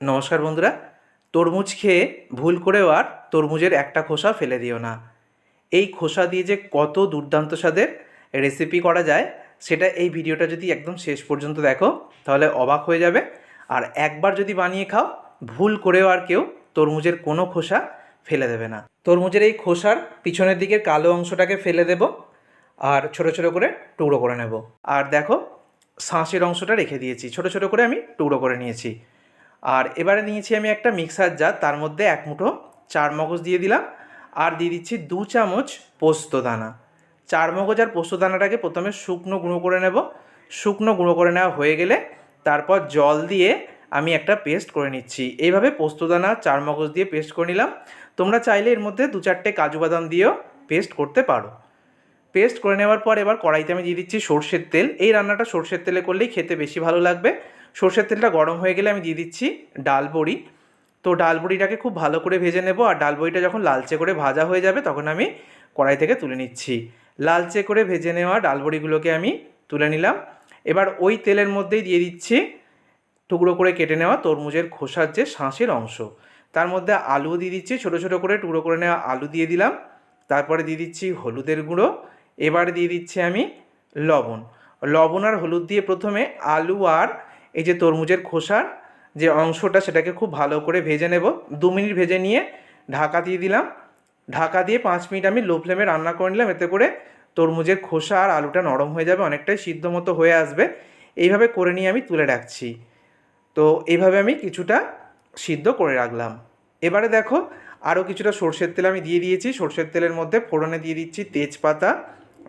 নমস্কার বন্ধুরা, তরমুজ খেয়ে ভুল করেও আর তরমুজের একটা খোসা ফেলে দিও না। এই খোসা দিয়ে যে কত দুর্দান্ত স্বাদের রেসিপি করা যায়, সেটা এই ভিডিওটা যদি একদম শেষ পর্যন্ত দেখো, তাহলে অবাক হয়ে যাবে। আর একবার যদি বানিয়ে খাও, ভুল করেও আর কেউ তরমুজের কোনো খোসা ফেলে দেবে না। তরমুজের এই খোসার পিছনের দিকের কালো অংশটাকে ফেলে দেব, আর ছোট ছোট করে টুকরো করে নেব। আর দেখো, শাঁসের অংশটা রেখে দিয়েছি। ছোট ছোট করে আমি টুকরো করে নিয়েছি। আর এবারে নিয়েছি আমি একটা মিক্সার জার, তার মধ্যে এক মুঠো চার মগজ দিয়ে দিলাম। আর দিয়ে দিচ্ছি দু চামচ পোস্ত দানা। চার মগজ আর পোস্ত দানাটাকে প্রথমে শুকনো গুঁড়ো করে নেব। শুকনো গুঁড়ো করে নেওয়া হয়ে গেলে তারপর জল দিয়ে আমি একটা পেস্ট করে নিচ্ছি। এইভাবে পোস্তদানা চার মগজ দিয়ে পেস্ট করে নিলাম। তোমরা চাইলে এর মধ্যে দু চারটে কাজু বাদাম দিয়েও পেস্ট করতে পারো। পেস্ট করে নেওয়ার পর এবার কড়াইতে আমি দিয়ে দিচ্ছি সর্ষের তেল। এই রান্নাটা সর্ষের তেলে করলেই খেতে বেশি ভালো লাগবে। সর্ষের তেলটা গরম হয়ে গেলে আমি দিয়ে দিচ্ছি ডাল বড়ি তো ডাল বড়িটাকে খুব ভালো করে ভেজে নেব আর ডাল বড়িটা যখন লালচে করে ভাজা হয়ে যাবে তখন আমি কড়াই থেকে তুলে নিচ্ছি। লালচে করে ভেজে নেওয়া ডাল বড়িগুলোকে আমি তুলে নিলাম। এবার ওই তেলের মধ্যেই দিয়ে দিচ্ছি টুকরো করে কেটে নেওয়া তরমুজের খোসার যে শাঁসের অংশ। তার মধ্যে আলু দিয়ে দিচ্ছি, ছোটো ছোটো করে টুকরো করে নেওয়া আলু দিয়ে দিলাম। তারপরে দিয়ে দিচ্ছি হলুদের গুঁড়ো। এবার দিয়ে দিচ্ছি আমি লবণ। লবণ আর হলুদ দিয়ে প্রথমে আলু আর এই যে তরমুজের খোসার যে অংশটা সেটাকে খুব ভালো করে ভেজে নেব। দু মিনিট ভেজে নিয়ে ঢাকা দিয়ে দিলাম। ঢাকা দিয়ে পাঁচ মিনিট আমি লো ফ্লেমে রান্না করে নিলাম। এতে করে তরমুজের খোসা আর আলুটা নরম হয়ে যাবে, অনেকটাই সিদ্ধ মতো হয়ে আসবে। এইভাবে করে নিয়ে আমি তুলে রাখছি। তো এইভাবে আমি কিছুটা সিদ্ধ করে রাখলাম। এবারে দেখো আরও কিছুটা সর্ষের তেল আমি দিয়ে দিয়েছি। সর্ষের তেলের মধ্যে ফোড়নে দিয়ে দিচ্ছি তেজপাতা,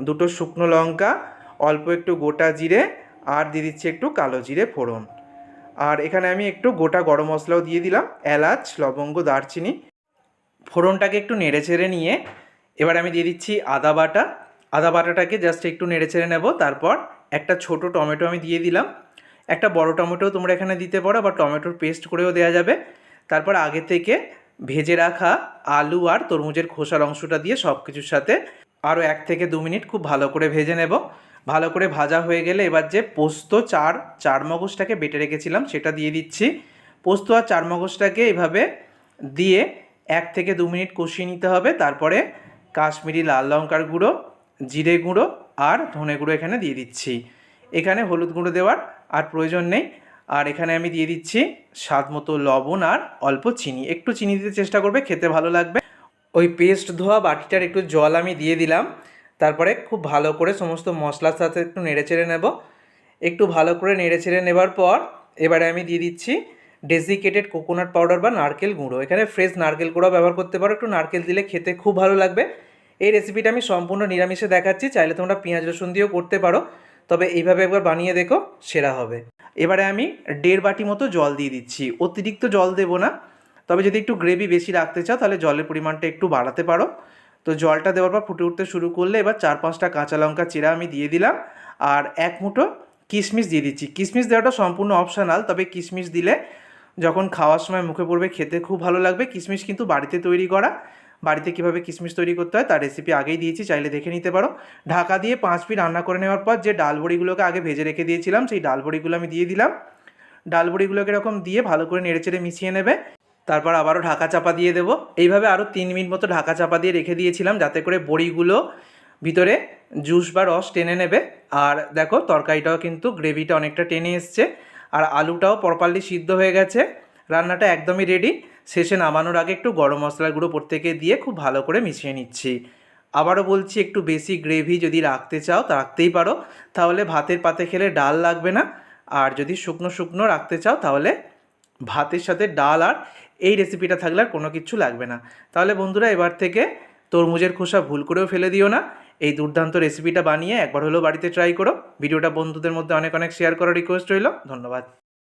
দুটো শুকনো লঙ্কা, অল্প একটু গোটা জিরে আর দিয়ে দিচ্ছি একটু কালো জিরে ফোড়ন। আর এখানে আমি একটু গোটা গরম মশলাও দিয়ে দিলাম, এলাচ, লবঙ্গ, দারচিনি। ফোড়নটাকে একটু নেড়ে ছেড়ে নিয়ে এবার আমি দিয়ে দিচ্ছি আদা বাটা। আদা বাটাটাকে জাস্ট একটু নেড়ে ছেড়ে নেব, তারপর একটা ছোট টমেটো আমি দিয়ে দিলাম। একটা বড় টমেটো তোমরা এখানে দিতে পারো বা টমেটোর পেস্ট করেও দেওয়া যাবে। তারপর আগে থেকে ভেজে রাখা আলু আর তরমুজের খোসার অংশটা দিয়ে সব কিছুর সাথে আরও এক থেকে দু মিনিট খুব ভালো করে ভেজে নেব। ভালো করে ভাজা হয়ে গেলে এবার যে পোস্ত, চার চার মগজটাকে বেটে রেখেছিলাম, সেটা দিয়ে দিচ্ছি। পোস্ত আর চার মগজটাকে এভাবে দিয়ে এক থেকে দু মিনিট কষিয়ে নিতে হবে। তারপরে কাশ্মীরি লাল লঙ্কার গুঁড়ো, জিরে গুঁড়ো আর ধনে গুঁড়ো এখানে দিয়ে দিচ্ছি। এখানে হলুদ গুঁড়ো দেওয়ার আর প্রয়োজন নেই। আর এখানে আমি দিয়ে দিচ্ছি স্বাদ মতো লবণ আর অল্প চিনি। একটু চিনি দিতে চেষ্টা করবে, খেতে ভালো লাগবে। ওই পেস্ট ধোয়া বাটিটার একটু জল আমি দিয়ে দিলাম। তারপরে খুব ভালো করে সমস্ত মশলার সাথে একটু নেড়ে চেড়ে নেব। একটু ভালো করে নেড়ে চেড়ে নেবার পর এবারে আমি দিয়ে দিচ্ছি ডেসিকেটেড কোকোনাট পাউডার বা নারকেল গুঁড়ো। এখানে ফ্রেশ নারকেল গুঁড়ো ব্যবহার করতে পারো। একটু নারকেল দিলে খেতে খুব ভালো লাগবে। এই রেসিপিটা আমি সম্পূর্ণ নিরামিষে দেখাচ্ছি। চাইলে তোমরা পেঁয়াজ, রসুন দিয়েও করতে পারো। তবে এইভাবে একবার বানিয়ে দেখো, সেরা হবে। এবারে আমি দেড় বাটি মতো জল দিয়ে দিচ্ছি। অতিরিক্ত জল দেবো না। তবে যদি একটু গ্রেভি বেশি রাখতে চাও, তাহলে জলের পরিমাণটা একটু বাড়াতে পারো। তো জলটা দেওয়ার পর ফুটে উঠতে শুরু করলে এবার চার পাঁচটা কাঁচা লঙ্কা, চিরা আমি দিয়ে দিলাম আর এক মুঠো কিশমিশ দিয়ে দিচ্ছি। কিশমিশ দেওয়াটা সম্পূর্ণ অপশনাল তবে কিশমিশ দিলে যখন খাওয়ার সময় মুখে পড়বে, খেতে খুব ভালো লাগবে। কিশমিশ কিন্তু বাড়িতে তৈরি করা। বাড়িতে কীভাবে কিশমিশ তৈরি করতে হয়, তার রেসিপি আগেই দিয়েছি, চাইলে দেখে নিতে পারো। ঢাকা দিয়ে পাঁচ মিনিট রান্না করে নেওয়ার পর যে ডাল বড়িগুলোকে আগে ভেজে রেখে দিয়েছিলাম, সেই ডাল বড়িগুলো আমি দিয়ে দিলাম। ডাল বড়িগুলোকে এরকম দিয়ে ভালো করে নেড়েচেড়ে মিশিয়ে নেবে। তারপর আবারও ঢাকা চাপা দিয়ে দেবো। এইভাবে আরও তিন মিনিট মতো ঢাকা চাপা দিয়ে রেখে দিয়েছিলাম যাতে করে বড়িগুলো ভিতরে জুস বা রস টেনে নেবে। আর দেখো, তরকারিটাও কিন্তু গ্রেভিটা অনেকটা টেনে এসছে। আর আলুটাও প্রপারলি সিদ্ধ হয়ে গেছে। রান্নাটা একদমই রেডি। শেষে নামানোর আগে একটু গরম মশলার গুঁড়ো প্রত্যেকে দিয়ে খুব ভালো করে মিশিয়ে নিচ্ছি। আবারও বলছি, একটু বেশি গ্রেভি যদি রাখতে চাও তা রাখতেই পারো। তাহলে ভাতের পাতে খেলে ডাল লাগবে না। আর যদি শুকনো শুকনো রাখতে চাও তাহলে ভাতের সাথে ডাল আর এই রেসিপিটা থাকলে কোনো কিছু লাগবে না। তাহলে বন্ধুরা, এবার থেকে তরমুজের খোসা ভুল করেও ফেলে দিও না। এই দুর্দান্ত রেসিপিটা বানিয়ে একবার হলেও বাড়িতে ট্রাই করো। ভিডিওটা বন্ধুদের মধ্যে অনেক অনেক শেয়ার করার রিকোয়েস্ট রইল। ধন্যবাদ।